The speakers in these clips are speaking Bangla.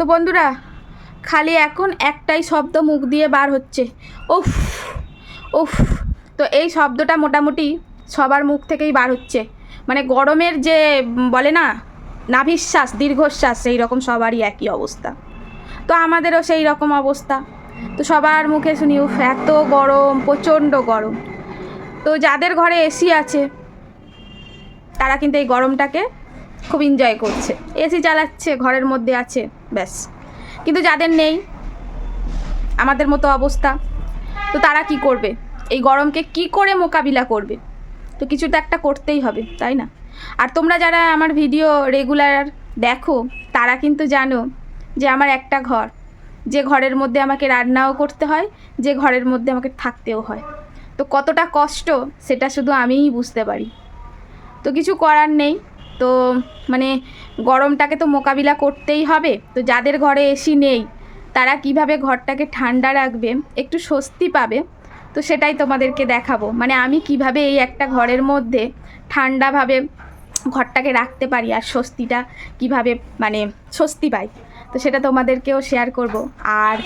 তো বন্ধুরা, খালি এখন একটাই শব্দ মুখ দিয়ে বার হচ্ছে। উফ উফ, তো এই শব্দটা মোটামুটি সবার মুখ থেকেই বার হচ্ছে। মানে গরমের যে, বলে না, নাভিশ্বাস, দীর্ঘশ্বাস, সেই রকম সবারই একই অবস্থা। তো আমাদেরও সেই রকম অবস্থা। তো সবার মুখে শুনি, উফ, এত গরম, প্রচণ্ড গরম। তো যাদের ঘরে এসি আছে, তারা কিন্তু এই গরমটাকে খুব এনজয় করছে। এসি চালাচ্ছে, ঘরের মধ্যে আছে, ব্যাস। কিন্তু যাদের নেই, আমাদের মতো অবস্থা, তো তারা কি করবে? এই গরমকে কি করে মোকাবিলা করবে? তো কিছু তো একটা করতেই হবে, তাই না? আর তোমরা যারা আমার ভিডিও রেগুলার দেখো, তারা কিন্তু জানো যে আমার একটা ঘর, যে ঘরের মধ্যে আমাকে রান্নাও করতে হয়, যে ঘরের মধ্যে আমাকে থাকতেও হয়। তো কতটা কষ্ট, সেটা শুধু আমিই বুঝতে পারি। তো কিছু করার নেই। তো মানে গরমটাকে তো মোকাবিলা করতেই হবে। তো যাদের ঘরে এসি নেই, তারা কীভাবে ঘরটাকে ঠান্ডা রাখবে, একটু স্বস্তি পাবে, তো সেটাই তোমাদেরকে দেখাবো। মানে আমি কীভাবে এই একটা ঘরের মধ্যে ঠান্ডাভাবে ঘরটাকে রাখতে পারি আর স্বস্তিটা কীভাবে মানে স্বস্তি পাই, তো সেটা তোমাদেরকেও শেয়ার করব। আর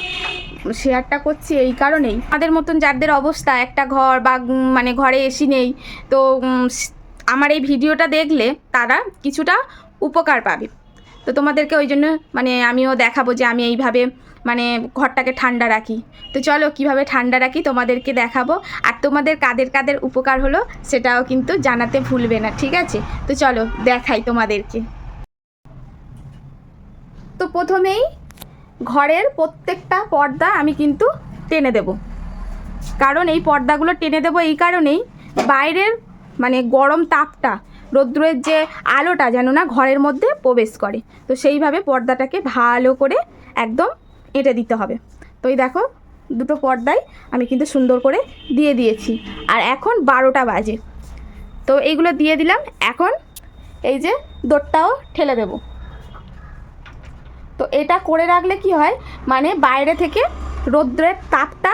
শেয়ারটা করছি এই কারণেই। আমাদের মতন যাদের অবস্থা, একটা ঘর বা মানে ঘরে এসি নেই, তো আমার এই ভিডিওটা দেখলে তারা কিছুটা উপকার পাবে। তো তোমাদেরকে ওই জন্য মানে আমিও দেখাবো যে আমি এইভাবে মানে ঘরটাকে ঠান্ডা রাখি। তো চলো কীভাবে ঠান্ডা রাখি তোমাদেরকে দেখাবো। আর তোমাদের কাদের কাদের উপকার হলো সেটাও কিন্তু জানাতে ভুলবে না, ঠিক আছে? তো চলো দেখাই তোমাদেরকে। তো প্রথমেই ঘরের প্রত্যেকটা পর্দা আমি কিন্তু টেনে দেব। কারণ এই পর্দাগুলো টেনে দেবো এই কারণেই বাইরের মানে গরম তাপটা, রৌদ্রের যে আলোটা যেন না ঘরের মধ্যে প্রবেশ করে। তো সেইভাবে পর্দাটাকে ভালো করে একদম এঁটে দিতে হবে। তো এই দেখো, দুটো পর্দায় আমি কিন্তু সুন্দর করে দিয়ে দিয়েছি। আর এখন বারোটা বাজে। তো এইগুলো দিয়ে দিলাম। এখন এই যে দোরটাও ঠেলে দেবো। তো এটা করে রাখলে কি হয়? মানে বাইরে থেকে রৌদ্রের তাপটা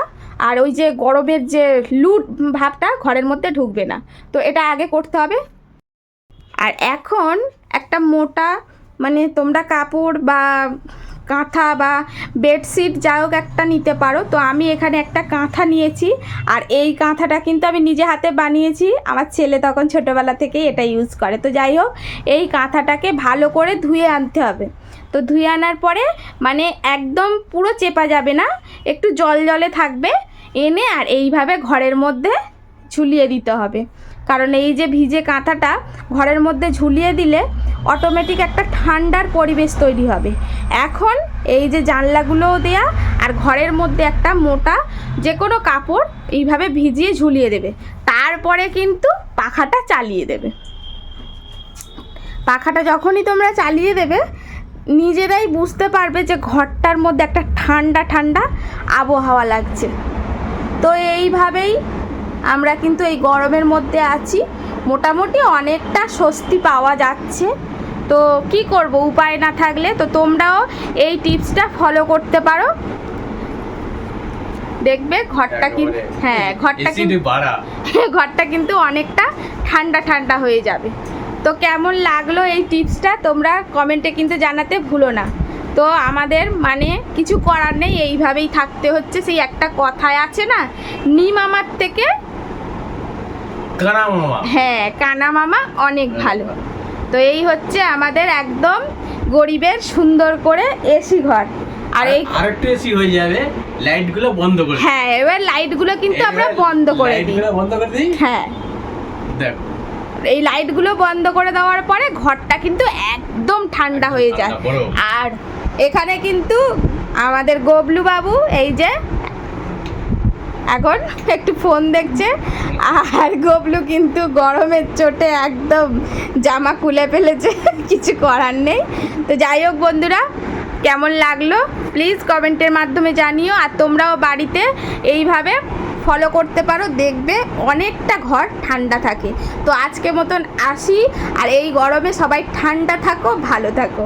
আর ওই যে গরমের যে লুট ভাবটা ঘরের মধ্যে ঢুকবে না। তো এটা আগে করতে হবে। আর এখন একটা মোটা মানে তোমরা কাপড় বা কাঁথা বা বেডশিট যা হোক একটা নিতে পারো। তো আমি এখানে একটা কাঁথা নিয়েছি আর এই কাঁথাটা কিন্তু আমি নিজে হাতে বানিয়েছি। আমার ছেলে তখন ছোটোবেলা থেকেই এটা ইউজ করে। তো যাই হোক, এই কাঁথাটাকে ভালো করে ধুয়ে আনতে হবে। তো ধুয়ে আনার পরে মানে একদম পুরো চেপা যাবে না, একটু জল জলে থাকবে। এনে আর এইভাবে ঘরের মধ্যে ঝুলিয়ে দিতে হবে। কারণ এই যে ভিজে কাঁথাটা ঘরের মধ্যে ঝুলিয়ে দিলে অটোমেটিক একটা ঠান্ডার পরিবেশ তৈরি হবে। এখন এই যে জানলাগুলোও দেয়া আর ঘরের মধ্যে একটা মোটা যে কোনো কাপড় এইভাবে ভিজিয়ে ঝুলিয়ে দেবে। তারপরে কিন্তু পাখাটা চালিয়ে দেবে। পাখাটা যখনই তোমরা চালিয়ে দেবে, নিজেরাই বুঝতে পারবে যে ঘরটার মধ্যে একটা ঠান্ডা ঠান্ডা আবহাওয়া লাগছে। তো এইভাবেই আমরা কিন্তু এই গরমের মধ্যে আছি। মোটামুটি অনেকটা স্বস্তি পাওয়া যাচ্ছে। তো কি করব? উপায় না থাকলে তো তোমরাও এই টিপসটা ফলো করতে পারো। দেখবে ঘরটা কিন্তু হ্যাঁ ঘরটা কিন্তু বাড়া। ঘরটা কিন্তু অনেকটা ঠান্ডা ঠান্ডা হয়ে যাবে। তো কেমন লাগল এই টিপসটা তোমরা কমেন্টে কিন্তু জানাতে ভুলো না। তো আমাদের মানে কিছু করার নেই এইভাবেই থাকতে হচ্ছে। সেই একটা কথায় আছে না নিম আমার থেকে হ্যাঁ কানা মামা অনেক ভালো। তো এই হচ্ছে আমাদের একদম গরিবের সুন্দর করে এসি ঘর। আর এই আরেকটু এসি হয়ে যাবে লাইটগুলো বন্ধ করে হ্যাঁ এবার লাইটগুলো কিন্তু আমরা বন্ধ করে দিই। গুলো বন্ধ করে দিই? হ্যাঁ। দেখো। এই লাইটগুলো বন্ধ করে দেওয়ার পরে ঘরটা কিন্তু একদম ঠান্ডা হয়ে যায়। আর এখানে কিন্তু আমাদের গবলু বাবু এই যে এখন একটু ফোন দেখছে। আর গবলু কিন্তু গরমের চোটে একদম জামা খুলে ফেলেছে, কিছু করার নেই। তো যাই হোক বন্ধুরা, কেমন লাগল? প্লিজ কমেন্টের মাধ্যমে জানিও, আর তোমরাও বাড়িতে এইভাবে ফলো করতে পারো। দেখবে অনেকটা ঘর ঠান্ডা থাকে। তো আজকে মতন আসি, আর এই গরমে সবাই ঠান্ডা থাকো, ভালো থাকো।